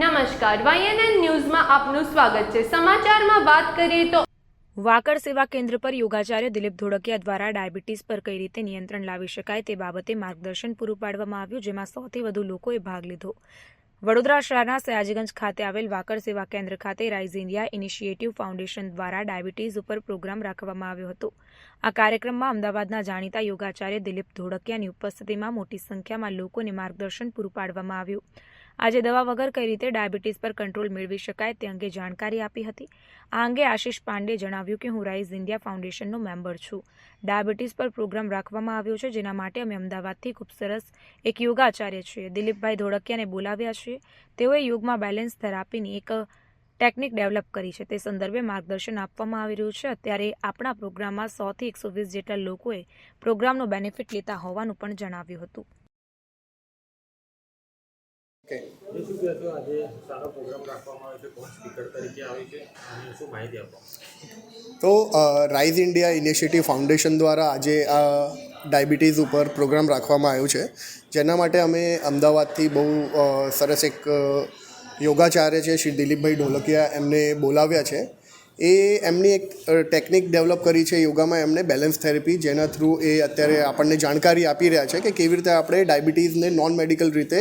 નમસ્કાર વાયએનએન ન્યૂઝમાં આપનું સ્વાગત છે. સમાચારમાં વાત કરીએ તો વાકડ સેવા કેન્દ્ર પર યોગાચાર્ય દિલીપ ધોળકિયા દ્વારા ડાયાબિટીસ પર કઈ રીતે નિયંત્રણ લાવી શકાય તે બાબતે માર્ગદર્શન પૂરું પાડવામાં આવ્યું, જેમાં સૌથી વધુ લોકોએ ભાગ લીધો. વડોદરા શહેરના સયાજીગંજ ખાતે આવેલ વાકડ સેવા કેન્દ્ર ખાતે રાઇઝ ઇન્ડિયા ઇનિશિયેટિવ ફાઉન્ડેશન દ્વારા ડાયાબિટીસ ઉપર પ્રોગ્રામ રાખવામાં આવ્યો હતો. આ કાર્યક્રમમાં અમદાવાદના જાણીતા યોગાચાર્ય દિલીપ ધોળકિયાની ઉપસ્થિતિમાં મોટી સંખ્યામાં લોકોને માર્ગદર્શન પૂરું પાડવામાં આવ્યું. આજે દવા વગર કઈ રીતે ડાયાબિટીસ પર કંટ્રોલ મેળવી શકાય તે અંગે જાણકારી આપી હતી. આ અંગે આશિષ પાંડે જણાવ્યું કે હું રાઇઝ ઇન્ડિયા ફાઉન્ડેશનનો મેમ્બર છું. ડાયાબિટીસ પર પ્રોગ્રામ રાખવામાં આવ્યો છે, જેના માટે અમે અમદાવાદથી ખૂબ સરસ એક યોગાચાર્ય છીએ. દિલીપભાઈ ધોળકિયાને બોલાવ્યા છીએ. તેઓએ યોગમાં બેલેન્સ થેરાપીની એક ટેકનિક ડેવલપ કરી છે. તે સંદર્ભે માર્ગદર્શન આપવામાં આવી રહ્યું છે. અત્યારે આપણા પ્રોગ્રામમાં સોથી એકસો વીસ જેટલા લોકોએ પ્રોગ્રામનો બેનિફિટ લેતા હોવાનું પણ જણાવ્યું હતું. તો રાઇઝ ઇન્ડિયા ઇનિશિયેટિવ ફાઉન્ડેશન દ્વારા આજે આ ડાયાબિટીસ ઉપર પ્રોગ્રામ રાખવામાં આવ્યો છે. જેના માટે અમે અમદાવાદથી બહુ સરસ એક યોગાચાર્ય છે શ્રી દિલીપભાઈ ઢોલકિયા એમને બોલાવ્યા છે. એ એમની એક ટેકનિક ડેવલપ કરી છે યોગામાં એમને બેલેન્સ થેરેપી જેના થ્રુ એ અત્યારે આપણને જાણકારી આપી રહ્યા છે કે કેવી રીતે આપણે ડાયાબિટીસને નોન મેડિકલ રીતે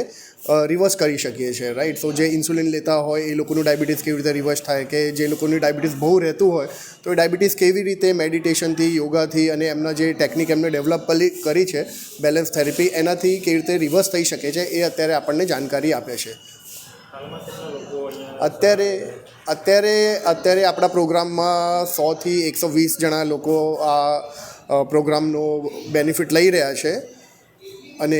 રિવર્સ કરી શકીએ છીએ રાઈટ સો જે ઇન્સ્યુલિન લેતા હોય એ લોકોનું ડાયાબિટીસ કેવી રીતે રિવર્સ થાય કે જે લોકોની ડાયાબિટીસ બહુ રહેતું હોય તો એ ડાયાબિટીસ કેવી રીતે મેડિટેશનથી યોગાથી અને એમના જે ટેકનિક એમને ડેવલપ કરી છે બેલેન્સ થેરેપી એનાથી કેવી રીતે રિવર્સ થઈ શકે છે એ અત્યારે આપણને જાણકારી આપે છે. અત્યારે અત્યારે અત્યારે આપણા પ્રોગ્રામમાં સોથી એકસો વીસ જણા લોકો આ પ્રોગ્રામનો બેનિફિટ લઈ રહ્યા છે. અને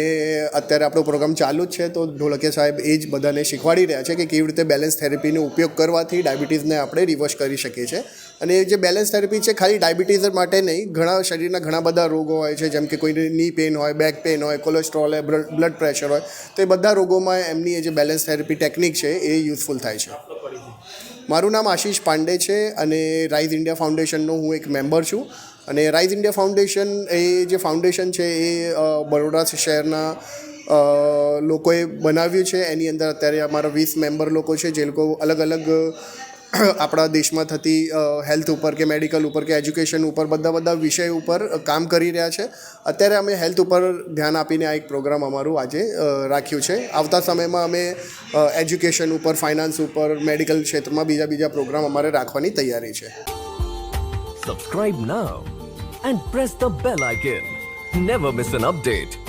અત્યારે આપણો પ્રોગ્રામ ચાલુ જ છે તો ઢોલકિયા સાહેબ એ જ બધાને શીખવાડી રહ્યા છે કે કેવી રીતે બેલેન્સ થેરેપીનો ઉપયોગ કરવાથી ડાયાબિટીસને આપણે રિવર્સ કરી શકીએ છીએ. અને જે બેલેન્સ થેરેપી છે ખાલી ડાયાબિટીસ માટે નહીં, ઘણા શરીરના ઘણા બધા રોગો હોય છે, જેમ કે કોઈને ની પેન હોય બેક પેન હોય કોલેસ્ટ્રોલ હોય બ્લડ પ્રેશર હોય, તો એ બધા રોગોમાં એમની જે બેલેન્સ થેરેપી ટેકનિક છે એ યુઝફુલ થાય છે. મારું નામ આશીષ પાંડે છે અને રાઇઝ ઇન્ડિયા ફાઉન્ડેશનનો હું એક મેમ્બર છું. અને રાઇઝ ઇન્ડિયા ફાઉન્ડેશન એ જે ફાઉન્ડેશન છે એ બરોડા શહેરના લોકોએ બનાવ્યું છે. એની અંદર અત્યારે અમારા વીસ મેમ્બર લોકો છે, જે લોકો અલગ અલગ આપણા દેશમાં થતી હેલ્થ ઉપર કે મેડિકલ ઉપર કે એજ્યુકેશન ઉપર બધા બધા વિષય ઉપર કામ કરી રહ્યા છે. અત્યારે અમે હેલ્થ ઉપર ધ્યાન આપીને આ એક પ્રોગ્રામ અમારું આજે રાખ્યું છે. આવતા સમયમાં અમે એજ્યુકેશન ઉપર ફાઇનાન્સ ઉપર મેડિકલ ક્ષેત્રમાં બીજા બીજા પ્રોગ્રામ અમારે રાખવાની તૈયારી છે. Subscribe now and press the bell icon never miss an update.